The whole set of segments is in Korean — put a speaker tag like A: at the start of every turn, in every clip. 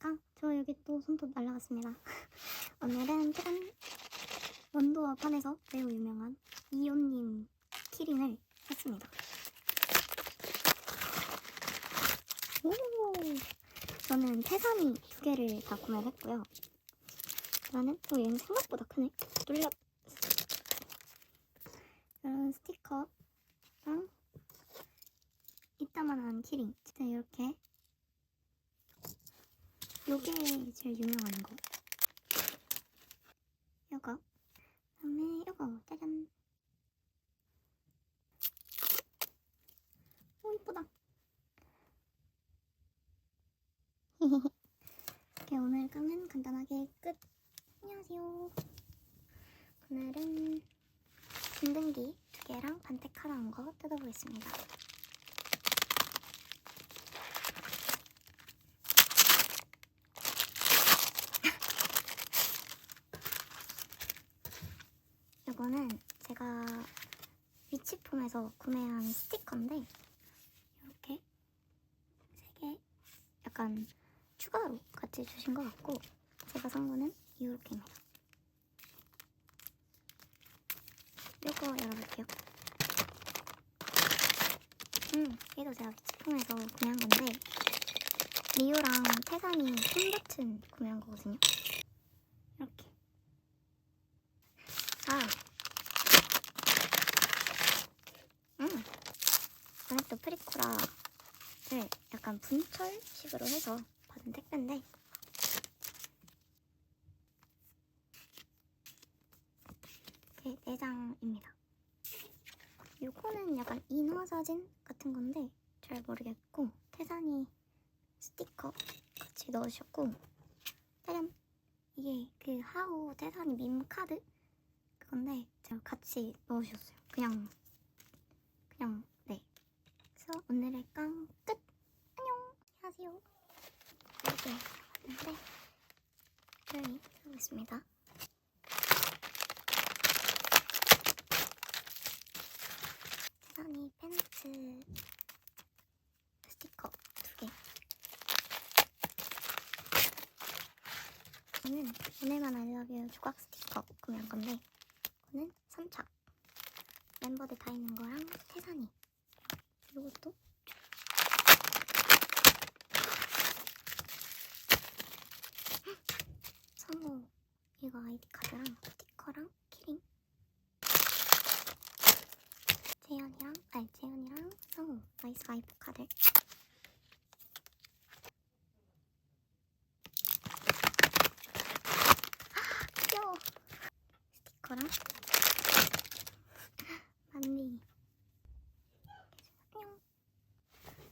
A: 안녕하십니까 저 여기 또 손톱 날라갔습니다. 오늘은 짜잔 원도어판에서 매우 유명한 이온님 키링을 했습니다. 오! 저는 태산이 두 개를 다 구매를 했고요. 나는 어 얘는 생각보다 크네. 뚫려 이런 스티커랑 이따만한 키링. 진짜 이렇게 요게 제일 유명한 거. 요거. 그다음에 요거. 짜잔. 오 이쁘다. 이렇게 오늘 까면 간단하게 끝. 안녕하세요. 오늘은 진등기 두 개랑 반택 하나 온 거 뜯어보겠습니다 이거는 제가 위치폼에서 구매한 스티커인데 이렇게 세 개 약간 추가로 같이 주신 것 같고 제가 산 거는 이렇게입니다. 이거 열어볼게요. 음, 얘도 제가 위치폼에서 구매한 건데 리우랑 태산이 핀 버튼 구매한 거거든요. 이렇게. 아. 음. 이것도 프리코라를 약간 분철식으로 해서 받은 택배인데 이렇게 네 장입니다. 요거는 약간 인화 사진 같은 건데 잘 모르겠고 태산이 스티커 같이 넣으셨고 짜잔 이게 그 하우 태산이 밈 카드 그건데 제가 같이 넣으셨어요. 그냥 그냥 네. 그래서 오늘의 깡 끝. 안녕. 안녕하세요. 이렇게 왔는데 여기 해보겠습니다. 세상이 팬츠 스티커 두 개. 저는 오늘만 알려뷰 조각 스티커 구매한 건데 이거는 3차 멤버들 다 있는 거랑 태산이 이것도 성우 이거 아이디 카드랑 스티커랑 키링 재현이랑 아니 재현이랑 성우 나이스 와이프 카드 귀여워. 스티커랑. 만리 안녕.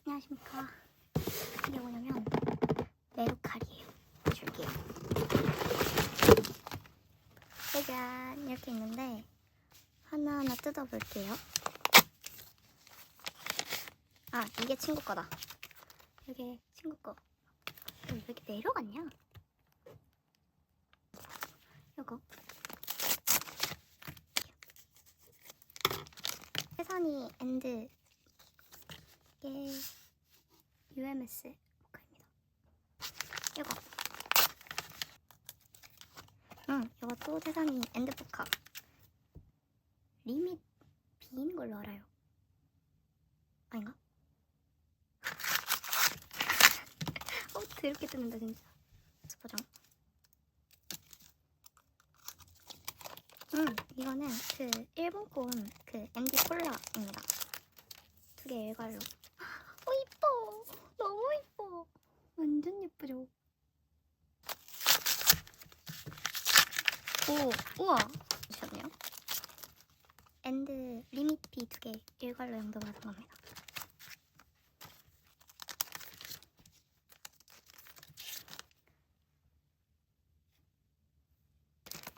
A: 안녕하십니까. 이게 뭐냐면 메루칼이에요. 줄게요 짜잔. 이렇게 있는데 하나하나 뜯어볼게요 아 이게 친구 거다. 이게 친구 거. 어, 왜 이렇게 내려갔냐? 이거. 세산이 앤드. 이게 UMS 모카입니다. 이거. 응 이것도 세산이 앤드 포카 리밋 B인 걸로 알아요. 아닌가? 어 더럽게 뜯는다 진짜 스포장 음, 이거는 그 일본 콘그 앤디 콜라입니다. 두 개 일괄로. 어, 이뻐. 너무 이뻐. 완전 예쁘죠? 오, 우와. 잠시만요. 앤드 리미피 두개 일괄로 양도 받은 겁니다.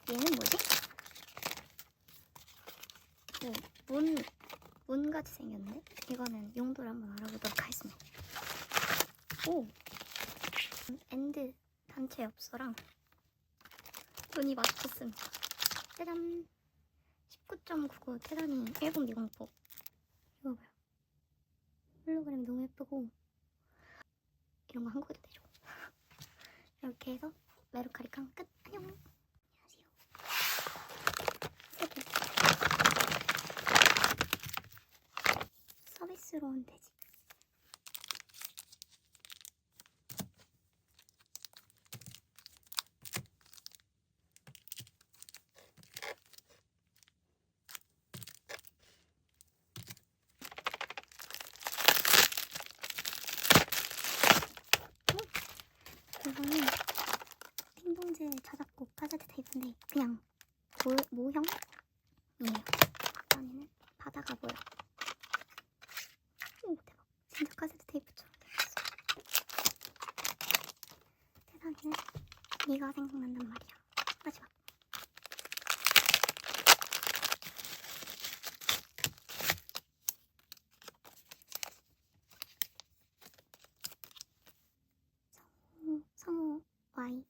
A: 얘는 뭐지? 오, 문, 문같이 생겼네? 이거는 용도를 한번 알아보도록 하겠습니다. 오! 엔드 단체 엽서랑 눈이 맞췄습니다. 짜잔! 19.99 테라니 일본 미공포. 이거 봐요. 홀로그램 너무 예쁘고 이런 거 한국에도 내줘. 이렇게 해서 메루카리칸 끝. 안녕. 안녕하세요. 세개 온 돼지. 이거는 핑봉제 자작곡 카세트 테이프인데 그냥 모, 모형이에요. 안에는 바다가 보여. 진짜 카세트 테이프 처럼 생겼어. 세상에는 네가 생각난단 말이야. 마지막. 성우, 성우 Y